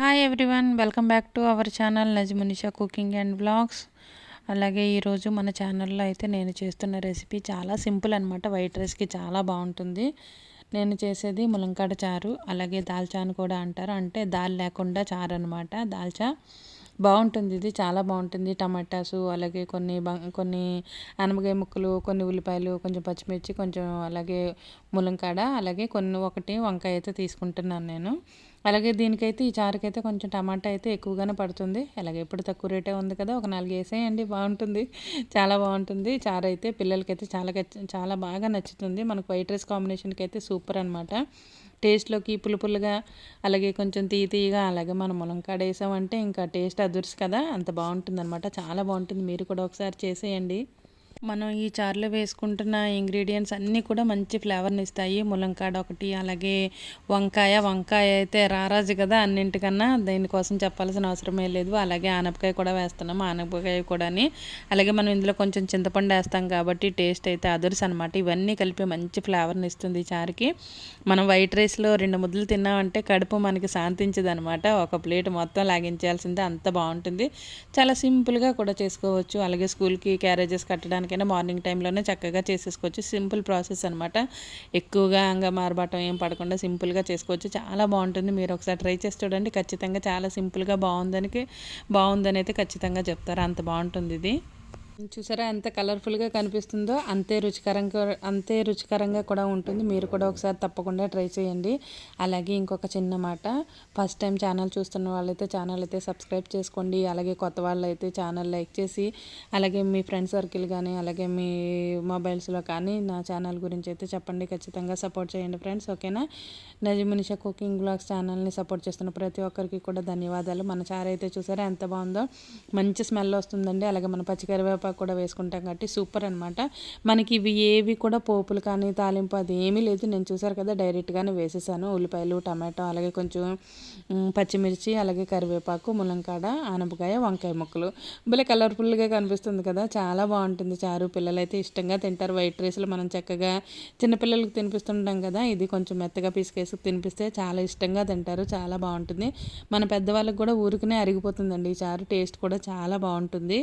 Hi everyone welcome back to our channel Najamunisha cooking and blogs అలాగే ఈరోజు మన ఛానల్లో అయితే నేను చేస్తున్న రెసిపీ చాలా సింపుల్ అనమాట వైట్ రైస్కి చాలా బాగుంటుంది. నేను చేసేది ములంకాడ చారు అలాగే దాల్చా అని కూడా అంటారు. అంటే దాల్ లేకుండా చారు అనమాట దాల్చా బాగుంటుంది. ఇది చాలా బాగుంటుంది. టమాటాసు అలాగే కొన్ని కొన్ని అనమగాయ ముక్కలు కొన్ని ఉల్లిపాయలు కొంచెం పచ్చిమిర్చి కొంచెం అలాగే ములంకాడ అలాగే కొన్ని ఒకటి వంకాయ అయితే తీసుకుంటున్నాను నేను. అలాగే దీనికైతే ఈ చారుకైతే కొంచెం టమాటా అయితే ఎక్కువగానే పడుతుంది. అలాగే ఎప్పుడు తక్కువ రేటే ఉంది కదా ఒక నాలుగు వేసేయండి బాగుంటుంది. చాలా బాగుంటుంది. చారు అయితే పిల్లలకైతే చాలా చాలా బాగా నచ్చుతుంది. మనకు వైట్ రైస్ కాంబినేషన్కి అయితే సూపర్ అనమాట టేస్ట్లోకి పులుపులుగా అలాగే కొంచెం తీయ తీయగా అలాగే మనం ములంకాడ వేసామంటే ఇంకా టేస్ట్ అదుర్స్ కదా అంత బాగుంటుంది అనమాట చాలా బాగుంటుంది. మీరు కూడా ఒకసారి చేసేయండి. మనం ఈ చారులో వేసుకుంటున్న ఇంగ్రీడియంట్స్ అన్నీ కూడా మంచి ఫ్లేవర్ని ఇస్తాయి. ములంకాడ ఒకటి అలాగే వంకాయ. వంకాయ అయితే రారాజు కదా అన్నింటికన్నా దీనికోసం చెప్పాల్సిన అవసరమే లేదు. అలాగే ఆనపకాయ కూడా వేస్తున్నాము ఆనపకాయ కూడా అలాగే మనం ఇందులో కొంచెం చింతపండు వేస్తాం కాబట్టి టేస్ట్ అయితే అదుర్స్ అనమాట ఇవన్నీ కలిపి మంచి ఫ్లేవర్ని ఇస్తుంది చారుకి. మనం వైట్ రైస్లో రెండు ముద్దలు తిన్నామంటే కడుపు మనకి శాంతించదు అనమాట ఒక ప్లేట్ మొత్తం లాగించాల్సిందే అంత బాగుంటుంది. చాలా సింపుల్గా కూడా చేసుకోవచ్చు. అలాగే స్కూల్కి క్యారేజెస్ కట్టడానికి దానికైనా మార్నింగ్ టైంలోనే చక్కగా చేసేసుకోవచ్చు. సింపుల్ ప్రాసెస్ అనమాట ఎక్కువగా అంగా మారబాటం ఏం పడకుండా సింపుల్గా చేసుకోవచ్చు. చాలా బాగుంటుంది. మీరు ఒకసారి ట్రై చేసి చూడండి. ఖచ్చితంగా చాలా సింపుల్గా బాగుందని బాగుందని అయితే ఖచ్చితంగా చెప్తారు. అంత బాగుంటుంది ఇది. చూసారా ఎంత కలర్ఫుల్గా కనిపిస్తుందో? అంతే రుచికరంగా అంతే రుచికరంగా కూడా ఉంటుంది. మీరు కూడా ఒకసారి తప్పకుండా ట్రై చేయండి. అలాగే ఇంకొక చిన్న మాట. ఫస్ట్ టైం ఛానల్ చూస్తున్న వాళ్ళైతే ఛానల్ అయితే సబ్స్క్రైబ్ చేసుకోండి. అలాగే కొత్త వాళ్ళైతే ఛానల్ లైక్ చేసి అలాగే మీ ఫ్రెండ్ సర్కిల్ కానీ అలాగే మీ మొబైల్స్లో కానీ నా ఛానల్ గురించి అయితే చెప్పండి. ఖచ్చితంగా సపోర్ట్ చేయండి ఫ్రెండ్స్ ఓకేనా నజమినిషా కుకింగ్ బ్లాగ్స్ ఛానల్ని సపోర్ట్ చేస్తున్న ప్రతి ఒక్కరికి కూడా ధన్యవాదాలు. మన చారు అయితే చూసారా ఎంత బాగుందో? మంచి స్మెల్ వస్తుందండి. అలాగే మన పచ్చికరివేపాకు కరివేపాకు కూడా వేసుకుంటాం కాబట్టి సూపర్ అనమాట మనకి ఇవి ఏవి కూడా పోపులు కానీ తాలింపు అది ఏమీ లేదు. నేను చూసారు కదా డైరెక్ట్గానే వేసేసాను. ఉల్లిపాయలు టమాటో అలాగే కొంచెం పచ్చిమిర్చి అలాగే కరివేపాకు ములంకాడ ఆనపకాయ వంకాయ ముక్కలు. భలే కలర్ఫుల్గా కనిపిస్తుంది కదా. చాలా బాగుంటుంది. చారు పిల్లలైతే ఇష్టంగా తింటారు. వైట్ రైస్లో మనం చక్కగా చిన్నపిల్లలకి తినిపిస్తుంటాం కదా. ఇది కొంచెం మెత్తగా పీసుకేసి తినిపిస్తే చాలా ఇష్టంగా తింటారు. చాలా బాగుంటుంది. మన పెద్దవాళ్ళకి కూడా ఊరికనే అరిగిపోతుందండి. ఈ చారు టేస్ట్ కూడా చాలా బాగుంటుంది.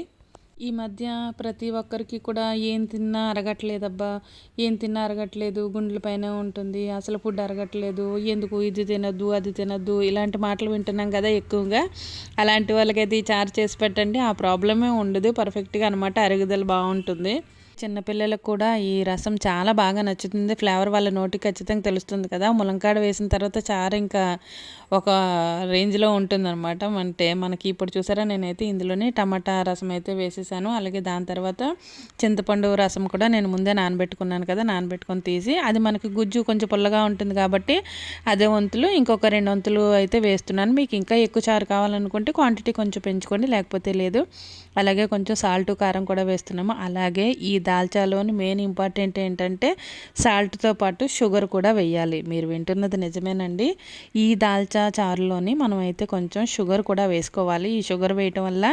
ఈ మధ్య ప్రతి ఒక్కరికి కూడా ఏం తిన్నా అరగట్లేదబ్బా ఏం తిన్నా అరగట్లేదు గుండెలపైనే ఉంటుంది అసలు ఫుడ్ అరగట్లేదు ఎందుకు ఇది తినద్దు అది తినద్దు ఇలాంటి మాటలు వింటున్నాం కదా ఎక్కువగా. అలాంటి వాళ్ళకైతే ఈ చార్జ్ చేసి పెట్టండి ఆ ప్రాబ్లమే ఉండదు పర్ఫెక్ట్గా అనమాట అరుగుదల బాగుంటుంది. చిన్నపిల్లలకు కూడా ఈ రసం చాలా బాగా నచ్చుతుంది. ఫ్లేవర్ వాళ్ళ నోటికి ఖచ్చితంగా తెలుస్తుంది కదా. ములంకాడ వేసిన తర్వాత చారు ఇంకా ఒక రేంజ్లో ఉంటుందన్నమాట. అంటే మనకి ఇప్పుడు చూసారా నేనైతే ఇందులోనే టమాటా రసం అయితే వేసేసాను. అలాగే దాని తర్వాత చింతపండు రసం కూడా నేను ముందే నానబెట్టుకున్నాను కదా నానబెట్టుకొని తీసి అది మనకి గుజ్జు కొంచెం పుల్లగా ఉంటుంది కాబట్టి అదే వంతులు ఇంకొక రెండు వంతులు అయితే వేస్తున్నాను. మీకు ఇంకా ఎక్కువ చారు కావాలనుకుంటే క్వాంటిటీ కొంచెం పెంచుకోండి లేకపోతే లేదు. అలాగే కొంచెం సాల్ట్ కారం కూడా వేస్తున్నాము. అలాగే ఈ దాల్చాలోని మెయిన్ ఇంపార్టెంట్ ఏంటంటే సాల్ట్తో పాటు షుగర్ కూడా వేయాలి. మీరు వింటున్నది నిజమేనండి. ఈ దాల్చా చారులోని మనమైతే కొంచెం షుగర్ కూడా వేసుకోవాలి. ఈ షుగర్ వేయటం వల్ల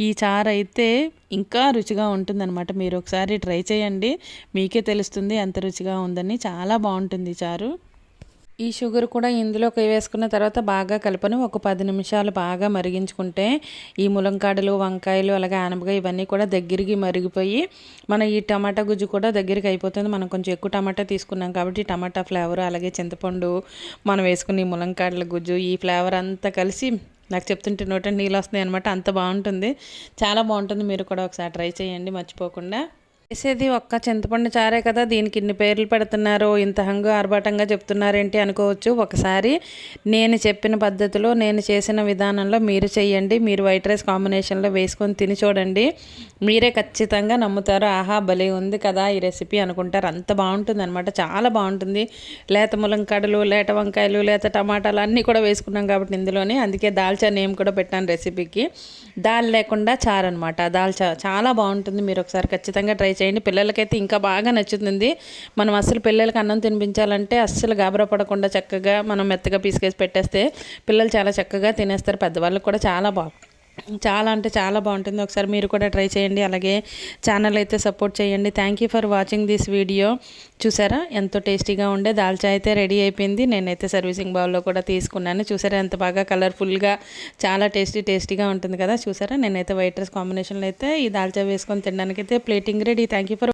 ఈ చారు అయితే ఇంకా రుచిగా ఉంటుందన్నమాట. మీరు ఒకసారి ట్రై చేయండి. మీకే తెలుస్తుంది ఎంత రుచిగా ఉందని. చాలా బాగుంటుంది చారు. ఈ షుగర్ కూడా ఇందులోకి వేసుకున్న తర్వాత బాగా కలపను. ఒక పది నిమిషాలు బాగా మరిగించుకుంటే ఈ ములంకాడలు వంకాయలు అలాగే ఆనపకాయ ఇవన్నీ కూడా దగ్గరికి మరిగిపోయి మన ఈ టమాటా గుజ్జు కూడా దగ్గరికి అయిపోతుంది. మనం కొంచెం ఎక్కువ టమాటా తీసుకున్నాం కాబట్టి టమాటా ఫ్లేవర్ అలాగే చింతపండు మనం వేసుకున్న ఈ ములంకాడల గుజ్జు ఈ ఫ్లేవర్ అంతా కలిసి నాకు చెప్తుంటే నోట నీళ్ళు వస్తున్నాయి అనమాట అంత బాగుంటుంది. చాలా బాగుంటుంది. మీరు కూడా ఒకసారి ట్రై చేయండి. మర్చిపోకుండా. చేసేది ఒక్క చింతపండు చారే కదా దీనికి ఇన్ని పేర్లు పెడుతున్నారు ఇంత హంగు ఆర్భాటంగా చెప్తున్నారేంటి అనుకోవచ్చు. ఒకసారి నేను చెప్పిన పద్ధతిలో నేను చేసిన విధానంలో మీరు చేయండి మీరు వైట్ రైస్ కాంబినేషన్లో వేసుకొని తిని చూడండి. మీరే ఖచ్చితంగా నమ్ముతారు ఆహా భలే ఉంది కదా ఈ రెసిపీ అనుకుంటారు. అంత బాగుంటుంది అనమాట చాలా బాగుంటుంది. లేత ములంకాడలు లేత వంకాయలు లేత టమాటాలు అన్నీ కూడా వేసుకున్నాం కాబట్టి ఇందులోనే. అందుకే దాల్చా నేమ్ కూడా పెట్టాను రెసిపీకి. దాల్ లేకుండా చారు అనమాట దాల్చా చాలా బాగుంటుంది. మీరు ఒకసారి ఖచ్చితంగా ట్రై చేయండి. పిల్లలకైతే ఇంకా బాగా నచ్చుతుంది. మనం అసలు పిల్లలకి అన్నం తినిపించాలంటే అస్సలు గాబరా పడకుండా చక్కగా మనం మెత్తగా పీసుకేసి పెట్టేస్తే పిల్లలు చాలా చక్కగా తినేస్తారు. పెద్దవాళ్ళకి కూడా చాలా బాగుంటుంది. చాలా అంటే చాలా బాగుంటుంది. ఒకసారి మీరు కూడా ట్రై చేయండి. అలాగే ఛానల్ అయితే సపోర్ట్ చేయండి. Thank you for watching this video చూసారా? ఎంతో టేస్టీగా ఉండే దాల్చా అయితే రెడీ అయిపోయింది. నేనైతే సర్వీసింగ్ బౌల్లో కూడా తీసుకున్నాను. చూసారా? ఎంత బాగా కలర్ఫుల్గా చాలా టేస్టీ టేస్టీగా ఉంటుంది కదా? చూసారా? నేనైతే వైట్ రైస్ కాంబినేషన్లో అయితే ఈ దాల్చా వేసుకొని తినడానికి అయితే plating ready thank you for